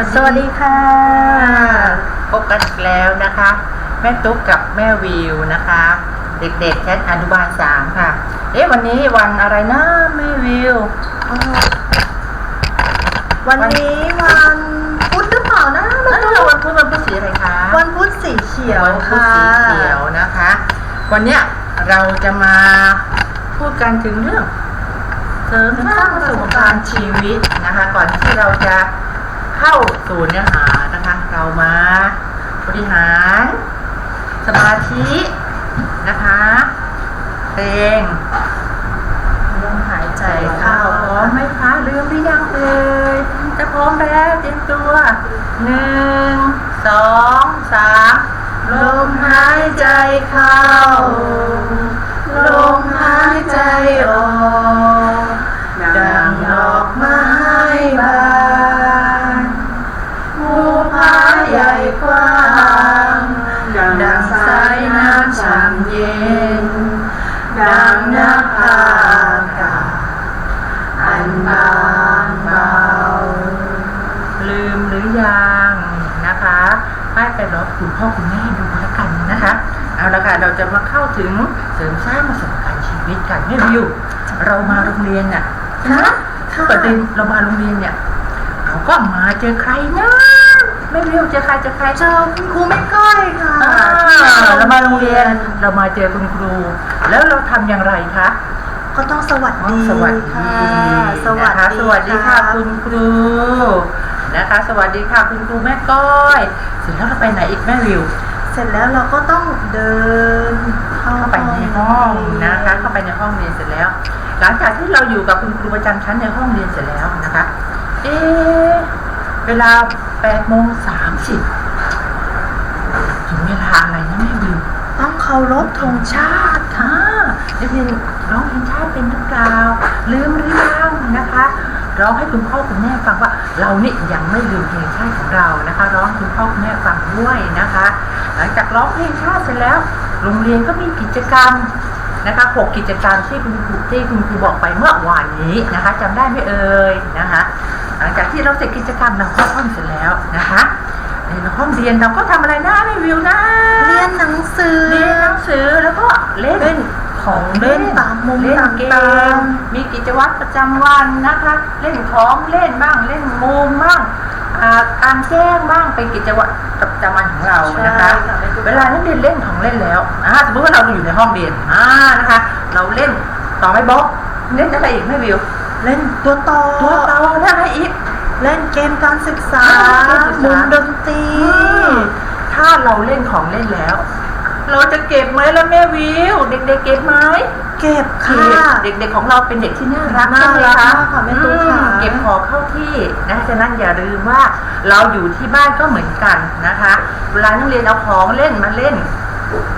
วัสดีสวัสดีค่ะพบกันอีกแล้วนะคะ แม่ตุ๊กกับแม่วิวนะคะ เด็กๆชั้นอนุบาลสามค่ะ เอ๊ะวันนี้วันอะไรนะแม่วิว วันนี้วันพุธหรือเปล่านะเอ้ยวันพุธวันพุธสีอะไรคะ วันพุธสีเขียววันพุธค่ะสีเขียวนะคะ วันเนี้ยเราจะมาพูดกันถึงเรื่องเสริมสร้างประสบการณ์ชีวิตนะคะ ก่อนที่เราจะ เข้าสู่เนื้อหานะคะ เรามาบริหาร สมาธินะคะเพลงลมหายใจใจเข้าพร้อมไหมคะลืมหรือยังเอ่ยจะพร้อมแล้วเตรียมตัวหนึ่งสองสามลมหายใจเข้าลมหายใจออกดังดอกไม้บานภูผาใหญ่กว้างดังสายน้ำช่ำเย็น ดังน้ำพาอากาศอันบางเบา ลืมหรือยังนะคะป้ายไปรบคุณพ่อคุณแม่ดูแล้วกันนะคะ เอาละค่ะเราจะมาเข้าถึงเสริมสร้างประสบการณ์ชีวิตกันแม่วิวเรามาโรงเรียนน่ะนะค่ะเปิดเรียนเรามาโรงเรียนเนี่ยเราก็มาเจอใครนะแม่วิวเจอใครเจอใครเจอคุณครูไม่ก้อยค่ะอ่าเรามาโรงเรียนเรามาเจอคุณครู แล้วเราทำอย่างไรคะก็ต้องสวัสดีสวัสดีค่ะสนะวัสคะดีสวัสดีค่ะคุณครูนะคะ สวัสดีค่ะคุณครูแม่ก้อยเสร็จแล้วเราไปไหนอีกแม่วิว เสร็จแล้วเราก็ต้องเดินเข้าไปในห้องนะคะ เข้าไปในห้องเรียนเสร็จแล้ว หลังจากที่เราอยู่กับคุณครูประจำชั้นในห้องเรียนเสร็จแล้วนะคะ เอ๊ะเวลา8โมง30ถึงเวลาอะไรนะแม่วิวต้องเคารพธงชาติค่ะนักเรียนร้องเพลงชาติเป็นหรือเปล่าลืมหรือยังนะคะ ร้องให้คุณพ่อคุณแม่ฟังว่าเรานี่ยังไม่ลืมเพลงชาติของเรานะคะ ร้องให้คุณพ่อคุณแม่ฟังด้วยนะคะ หลังจากร้องเพลงชาติเสร็จแล้ว โรงเรียนก็มีกิจกรรมนะคะหกกิจกรรมที่คุณครูที่คุณครูบอกไปเมื่อวานนี้นะคะจำได้ไหมเอ่ยนะคะ หลังจากที่เราเสร็จกิจกรรมเราเข้าห้องเสร็จแล้วนะคะในห้องเรียนเราก็ทำอะไรนะไม่วิวนะ เรียนหนังสือ เรียนหนังสือแล้วก็เล่นเล่น ของเล่นตามมุมเล่นเกต่ามงมีกิจวัตรประจำวันนะคะ เล่นของเล่นบ้างเล่นมุมบ้างอ่ากลารแจ้งบ้างเป็นกิจวัตรประจำวันของเรานะคะใช่ค่ะไม่ถูกเวลานักเรียนเล่นของเล่นแล้วอ่าสมมติว่าเราอยู่ในห้องเรียนอ่านะคะ เราเล่นต่อไม่บล็อกเล่นอะไรอีกไม่วิวเล่นตัวต่อตัวเตาเล่นอะไรอีกเล่นเกมการศึกษาเกมศึกษามุมดนตรีถ้าเราเล่นของเล่นแล้ว เราจะเก็บไหมล่ะแม่วิว เด็กๆเก็บไหมเก็บค่ะเด็กๆของเราเป็นเด็กที่น่ารักน่าใช่ไหมรักคะมากค่ะแม่ตุ๊กค่ะอืมเก็บของเข้าที่นะฉะนั้นอย่าลืมว่าเราอยู่ที่บ้านก็เหมือนกันนะคะ เวลานักเรียนเอาของเล่นมาเล่น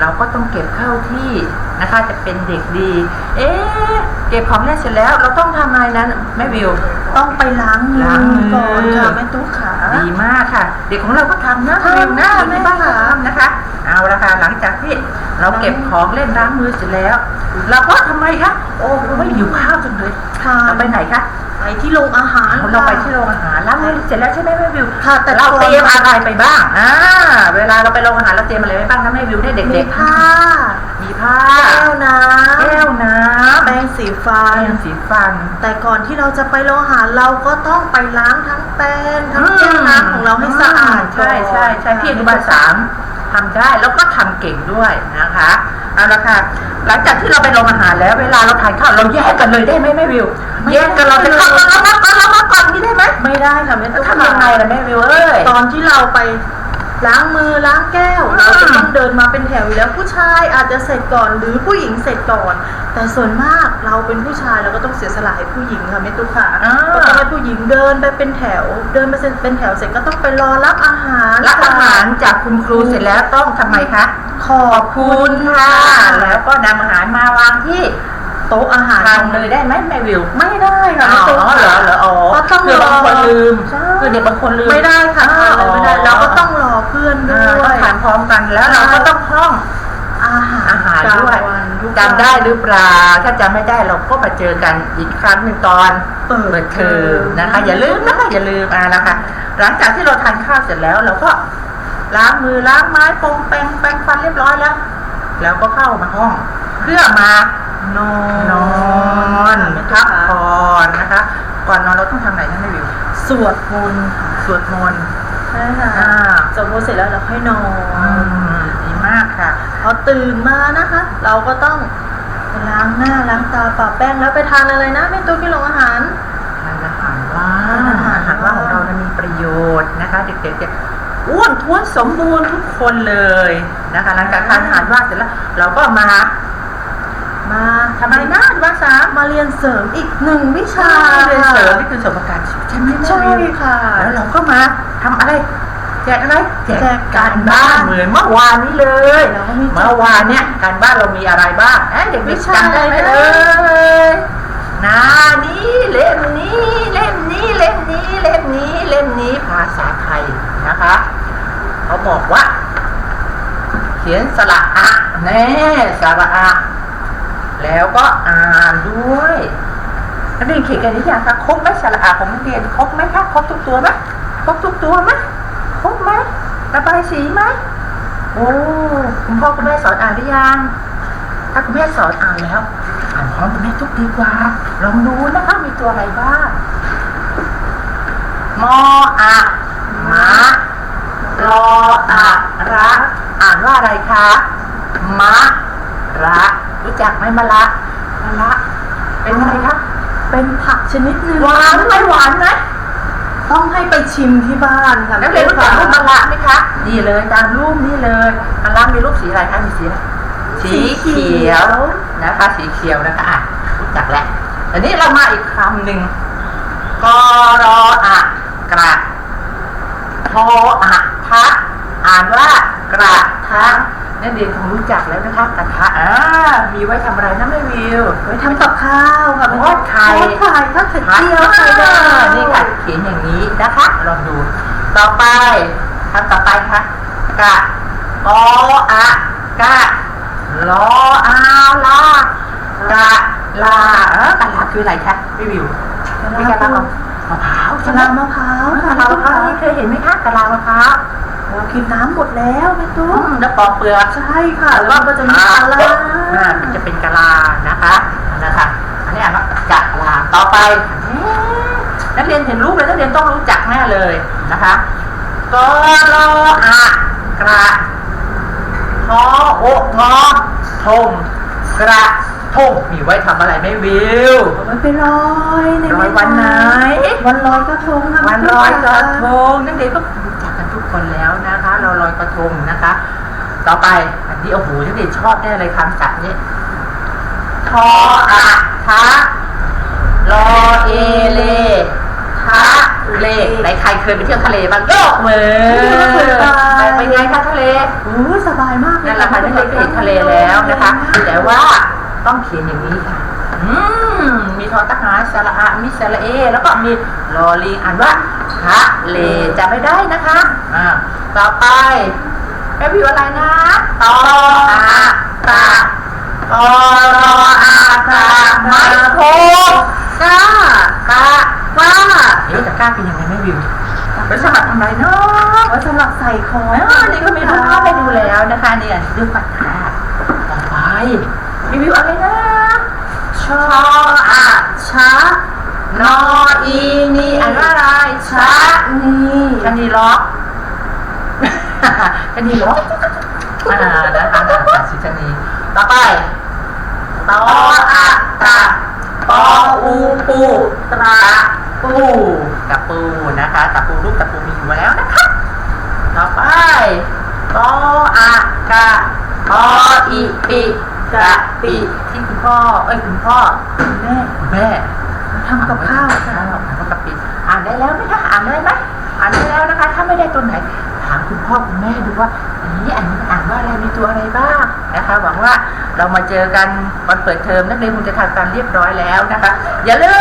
เราก็ต้องเก็บเข้าที่นะคะ จะเป็นเด็กดี เอ๊ะเก็บของเล่นเสร็จแล้ว เราต้องทำอะไรนั้นแม่วิวต้องไปล้างมืล้างมือก่อนค่ะแม่ตุ๊กขา ดีมากค่ะ เด็กของเราก็ทำนะทำเร็วนะค่ะในบ้านแม่เราค่ะทำนะคะ เอาละค่ะหลังจากที่เราเก็บของเล่นล้างมือเสร็จแล้ว เราก็ทำไมคะโอ้ไม่หิวข้าวจังเลยค่ะเราไปไหนคะ ไปที่โรงอาหารเราไปที่โรงอาหารล้างมือเสร็จแล้วใช่ไหมแม่วิวค่ะแต่เราเตรียมก่อนอะไรไปบ้างอ่าเวลาเราไปโรงอาหารเราเตรียมอะไรไปบ้างนะแม่วิวเนี่ยมีเด็กๆผ้า มีผ้าแก้วน้แก้วน้ำำแปรงสีฟัแปนรงสีฟัน แต่ก่อนที่เราจะไปโรงอาหารเราก็ต้องไปล้างทั้งแปรงทั้งแก้วน้ำของเราให้สะอาดใช่ใช่ใช่พี่อนุบาลสาม ทำได้แล้วก็ทำเก่งด้วยนะคะเอาละค่ะหลังจากที่เราไปโรงอาหารแล้วเวลาเราทานข้าวเราแยกกันเลยได้ไหมแม่วิวแยกกันเราจะเข้ามาแล้วมาก่อนแล้วมาก่อนนี่ได้ไหมไม่ได้ค่ะแม่ตุ๊กทำยังไงล่ะแม่วิวเอ้ยตอนที่เราไป ล้างมือล้างแก้วอืมเราจะต้องเดินมาเป็นแถวอยู่แล้วผู้ชายอาจจะเสร็จก่อนหรือผู้หญิงเสร็จก่อน แต่ส่วนมากเราเป็นผู้ชายเราก็ต้องเสียสละให้ผู้หญิงค่ะแม่ตุ๊กค่ะอ่าก็ต้องให้ผู้หญิงเดินไปเป็นแถว เดินไปเป็นแถวเสร็จก็ต้องไปรอรับอาหารรับอาหารจากคุณครูเสร็จแล้วต้องทำไมคะขอขบอบคุณค่ะ แล้วก็นำอาหารมาวางที่ โต๊ะอาหารทานเลยได้ไหมแม่วิว ไม่ได้ค่ะอ๋แม่ตุ๊กอเหรอเหรออ๋อก็ต้องคือบางคนลืมใช่คือเด็กบางคนลืมไม่ได้ค่ะอ๋อทานเลยไม่ได้เราก็ต้องรอเพื่อนด้อ่าวยต้องทานพร้อมกันแล้วเราก็ต้องท่องอาหารอาหารด้วยกลางวันทุกจำได้หรือเปล่าถ้าจำไม่ได้เราก็มาเจอกันอีกครั้งหนึ่งตอนเปิดเปิดเทอมนะคะ อย่าลืมนะคะอย่าลืมอ่านะคะ หลังจากที่เราทานข้าวเสร็จแล้วเราก็ล้างมือล้างไม้ปรงแปรงแปรงฟันเรียบร้อยแล้ว แล้วก็เข้ามาห้อง เพื่อมา นอน นอนพักผ่อนนะคะ ก่อนนอนเราต้องทำอะไรนะแม่วิวสวดมนต์ค่ะสวดมนต์ใช่ค่ะอ่าสวดมนต์เสร็จแล้วเราค่อยนออืน มดีมากค่ะ พอตื่นมานะคะ เราก็ต้องไปล้างหน้าล้างตาปะแป้งแล้วไปทานอะไรนะเป็นตัวกินลงอาหาร ทานอาหารว่างอาหารอาหารว่างของเรานะมีประโยชน์นะคะ เด็กๆจะอ้วนท้วนสมบูรณ์ทุกคนเลยนะคะหลังจากทานอาหารว่างเสร็จแล้ว เราก็มา มาทำอะไรนะวันสามมาเรียนเสริมอีกหนึ่งวิชาเรียนเสริมนี่คือสมประการชีวิตใช่ไหมแม่ใช่วิวค่ะ แล้วเราก็มาทำอะไรแจกอะไรแจกการบ้าบ้านนเหมือนเมื่อวานนี้เลยเราก็มีแจกเมื่อวานเนี่ยการบ้านเรามีอะไรบ้างเอ๊ะเด็กวิๆชาจำได้ไหมอะไรนะเอ่ยหนานี้เล่มนี้เล่มนี้เล่มนี้เล่มนี้เล่มนี้ภาษาไทยนะคะเขาบอกว่า เขียนสระอะแน่สระอะ แล้วก็อ่านด้วยนักเรียนเขียนกันหรือยังคะครบไหมสระอาของนักเรียนครบไหมคะครบทุกตัวไหมครบทุกตัวไหมครบไหมระบายสีไหมโอ้คุณพ่อคุณแม่สอนอ่านหรือยังถ้าคุณแม่สอนอ่านแล้วอ่านพร้อมคุณแม่ทุกดีกว่าลองดูนะคะมีตัวอะไรบ้างมออะมะรออะระอ่านว่าอะไรคะมะระ รู้จักไหมมะละมะละ เป็นอะไรคะเป็นผักชนิดหนึ่งหวานไหมหวานไหมต้องให้ไปชิมที่บ้านค่ะนักเรียนรู้จักรูปมะละไหมคะนี่เลยตามรูปนี่เลยมะละมีรูปสีอะไรคะมีสีอะไรสีเขียวนะคะสีเขียวนะคะอะรู้จักแล้วอันนี้เรามาอีกคำหนึ่งกรออะกระทออะทะอ่านว่ากระทะ นักเรียนคงรู้จักแล้วนะคะกระทะอ่ามีไว้ทำอะไรนะแม่วิวไว้ทำกับข้าวค่ะทอดไข่ทอดไข่ทอดไข่เจียวไข่ดาวนี่ค่ะเขียนอย่างนี้นะคะ ลองดู ต่อไปคำต่อไปค่ะกะกออะกะลออาลากะลาเออกะลาคืออะไรคะพี่วิวมีกะลามะพร้าวกะใช่ไหมลามะพร้าวกะค่ะลามะพร้าวนี่เคยเห็นไหมคะกะลามะพร้าวเรา กินน้ำหมดแล้วแม่อืตุ๊กมแล้วปอกเปลือกใช่ค่ะ แล้วก็จะมีปลาอ่ามันจะเป็นกะลานะคะนะคะอันนี้อ่านว่ากะลาต่อไปเอ๊ะนักเรียนเห็นรูปเลยนักเรียนต้องรู้จักแน่เลยนะคะกรออะกระทอโองอทงกระทงมีไว้ทำอะไรไม่วิวเอาไว้ไปลอยในลอยวันไหน วันลอยกระทงค่ะวันลอยกระทงนักเรียนก็รู้จักกันทุก คนแล้วนะคะ เราลอยกระทงนะคะ ต่อไปอันนี้โอ้โหนักเรียนชอบแน่เลยคำศัพท์นี้ทออะทะรอเอเลทะเลไหนใครเคยไปเที่ยวทะเลบ้างยกมือไปไปไงคะทะเลโอ้ยสบายมากเลยนั่นแหละค่ะนักเรียนก็เห็นทะเลแล้วนะคะ แต่ว่าต้องเขียนอย่างนี้ค่ะอืมมีทอทหารสระอะมิสระเอ แล้วก็มีลอลิงอ่านว่า ทะเลจะไม่ได้นะคะอ่าต่อไปแม่พิวอะไรนะตออาตะกอรออาตะไม่โทกล้าก้าก้าเอ๊ะจะกล้าเป็นยังไงแม่วิวไปสมัครทำไรเนาะไว้สำหรับใส่ของอ่านี่ก็ไมีรูปภาพให้ดูแล้วนะคะเนี่ยเรื่องปัญหาต่อไปรีวิวอะไรนะชออะชะ นออีนีอ่านว่าอะไรชะนี่ชะนีล็อกชะนีล็อกอ่านะคะนะคะชื่อชะนีต่อไปตออะตะปออูปูตระปูกับปูนะคะกับปูรูปกับปูมีอยู่แล้วนะคะต่อไปกออากะออีปิกะปิที่คุณพ่อเอ้ยคุณพ่อคุณแม่คุณแม่ ทำกับข้าวทำกับข้าวทำกับปิอ่านได้แล้วไหมคะอ่านได้ไหมอ่านได้แล้วนะคะ ถ้าไม่ได้ตัวไหน ถามคุณพ่อคุณแม่ดูว่าอันนี้อันนี้อ่านว่าอะไรมีตัวอะไรบ้างนะคะ หวังว่าเรามาเจอกันวันเปิดเทอมนักเรียนคงจะทำการเรียบร้อยแล้วนะคะ อย่าลื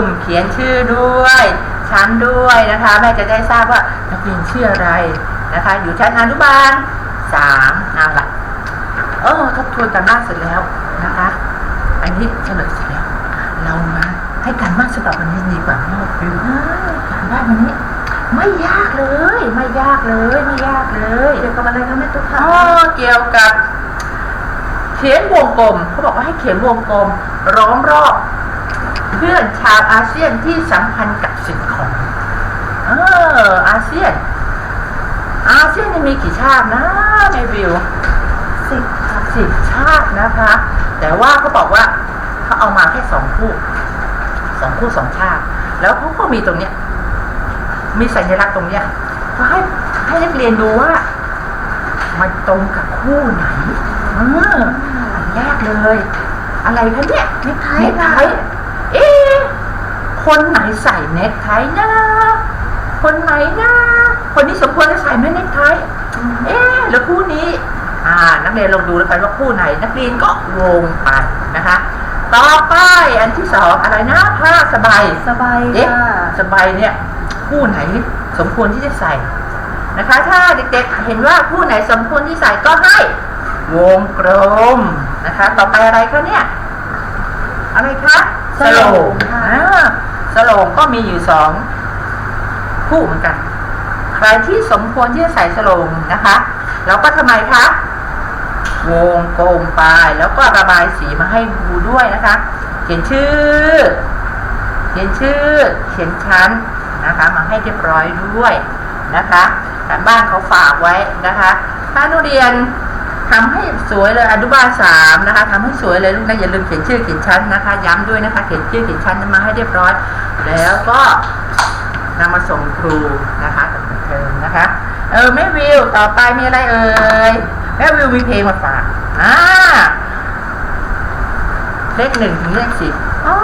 มเขียนชื่อด้วยชั้นด้วยนะคะ แม่จะได้ทราบว่านักเรียนชื่ออะไรนะคะ อยู่ชั้นอนุบาลสามเอาละเออถ้าทวนการบ้านเสร็จแล้วนะคะ อันนี้เฉลยเสร็จแล้ว ให้การบ้านสำหรับวันนี้ดีกว่าแม่วิวการบ้านวันนี้ไม่ยากเลย ไม่ยากเลย ไม่ยากเลยเกี่ยวกับอะไรคะแม่ตุ๊กอ๋คะอเกี่ยวกับ เขียนวงกลมเขาบอกว่าให้เขียนวงกลมล้อมรอบเพื่อนชาวอาเซียนที่สัมพันธ์กับสิ่งของเอออาเซียน อาเซียนนี่มีกี่ชาตินะแม่วิวสิบค่ะสิบชาตินะคะ แต่ว่าเขาบอกว่าเขาเอามาแค่สองคู่ สองคู่สองชาติแล้วเขาก็มีตรงเนี้ย มีสัญลักษณ์ตรงเนี้ยเขาให้ให้นักเรียนดูว่า มันตรงกับคู่ไหนเอออันแรกเลย อะไรคะเนี่ยเน็กไทเน็กไทค่ะเอ๊ะคนไหนใส่เน็กไทนะคนไหนนะคนนี้สมควรจะใส่ไหมเน็กไทเอ๊ะแล้วคู่นี้ อ่า นักเรียนลองดูแล้วกันว่าคู่ไหน นักเรียนก็วงไปนะคะ ต่อไปอันที่สองอะไรนะผ้าสบายสบายเอ๊ะค่ะสบายเนี่ยคู่ไหนสมควรที่จะใส่นะคะ ถ้าเด็กๆเห็นว่าคู่ไหนสมควรที่ใส่ก็ให้วงกลมนะคะ ต่อไปอะไรคะเนี่ย อะไรคะสโลงอ่าสโลงก็มีอยู่สองคู่เหมือนกัน ใครที่สมควรที่จะใส่สโลงนะคะเราก็ทำไมคะ วงกลมไป แล้วก็ระบายสีมาให้ดูด้วยนะคะ เขียนชื่อ เขียนชื่อ เขียนชั้นนะคะ มาให้เรียบร้อยด้วยนะคะการบ้านเขาฝากไว้นะคะถ้านักเรียนทำให้สวยเลยอนุบาลสามนะคะทำให้สวยเลยลูกนะอย่าลืมเขียนชื่อเขียนชั้นนะคะ ย้ำด้วยนะคะ เขียนชื่อเขียนชั้นมาให้เรียบร้อย แล้วก็นำมาส่งครูนะคะกับเทอมนะคะ เออแม่วิวต่อไปมีอะไรเอ่ยแม่วิวมีเพลงมาฝาก อ่าเลขหนึ่งถึงเลขสิบอ๋อ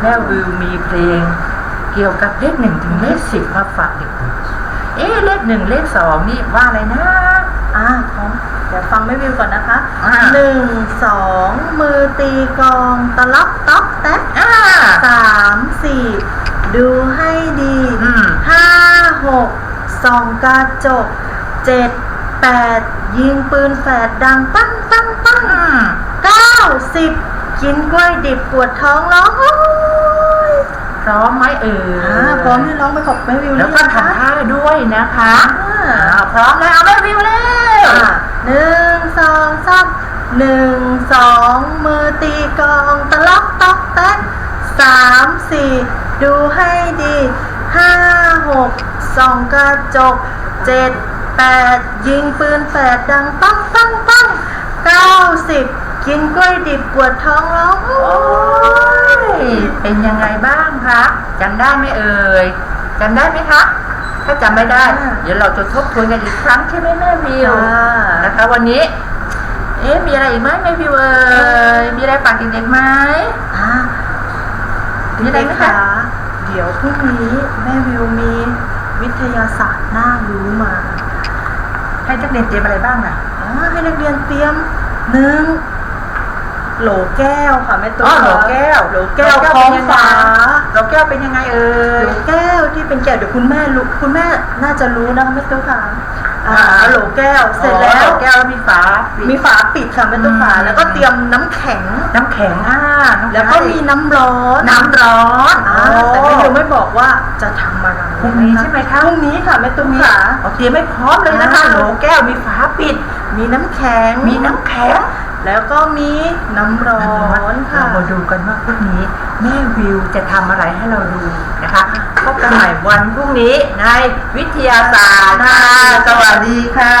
แม่วิวมีเพลง เกี่ยวกับเลขหนึ่งถึงเลขสิบมาฝากเด็กๆเอ๊ะเลขหนึ่งเลขสองนี่ว่าอะไรนะอ่าพร้อมเดี๋ยวฟังแม่วิวก่อนนะคะอ่าหนึ่งสองมือตีกลองตะลับต๊อกแต๊กอ่าสามสี่ดูให้ดีอืมห้าหกส่องกระจกเจ็ด แปดยิงปืนแฝดดังปั้งปั้งปั้งอืมเก้าสิบกินกล้วยดิบปวดท้องร้องโอ้ยพร้อมไหมเอ่ยอ่าพร้อมที่ร้องไปขอบแม่วิวแล้วก็หรือยังคะทำท่าด้วยนะคะอ่าอ่าพร้อมแล้วเอาแม่วิวเร็วอะหนึ่งสองสามหนึ่งสองมือตีกลองตะล็อกต๊อกแต๊กสามสี่ดูให้ดีห้าหกส่องกระจกเจ็ด แปดยิงปืนแฝดดังปังปังปังเก้าสิบกินกล้วยดิบปวดท้องร้องโอ้โอ้ยยเป็นยังไงบ้างคะจำได้ไหมเอ่ยจำได้ไหมคะถ้าจำไม่ได้ เดี๋ยวเราจะทบทวนกันอีกครั้งใช่ไหมแม่วิวนะคะวันนี้ เอ๊ะมีอะไรอีกไหมแม่วิวเอ่ยมีอะไรฝากเด็กๆไหมอะมีอะไรไหมคะเดี๋ยวพรุ่งนี้แม่วิวมีวิทยาศาสตร์น่ารู้มา ให้นักเรียนเตรียมอะไรบ้างอะอ่าให้นักเรียนเตรียมหนึ่งโหลแก้วค่ะแม่ตุ๊อ๋อโหลแก้วโหลแก้วโหลท้องเป็นยังไงฟ้าโหลแก้วเป็นยังไงเอ่โหลยแก้วที่เป็นแก้วเดี๋ยวคุณแม่รู้คุณแม่น่าจะรู้นะคะแม่ตุ๊กค่ะอ่าอ่าโหลแก้ว เสร็จแล้อ๋อโหวแก้วแล้วมีฝาปิดมีฝาปิดค่ะแม่ตุ๊กค่ะอืมแล้วก็เตรียมน้ำแข็งน้ำแข็งอ่าน้ำ แล้วก็มีน้ำร้อนน้ำร้อนอ่าแต่แม่วิวไม่บอกว่าจะทำอะไรพรุ่งนี้ใช่ไหมคะพรุ่งนี้ค่ะแม่ตุ๊กค่ะโอเคไม่พร้อมเลยนะคะอ่าโหลแก้วมีฝาปิด มีน้ำแข็งมีน้ำแข็งแล้วก็มีน้ำร้อนค่ะเรามาดูกันว่าพรุ่งนี้แม่วิวจะทำอะไรให้เราดูนะคะพบกันใหม่วันพรุ่งนี้ในวิทยาศาสตร์ค่ะสวัสดีค่ะ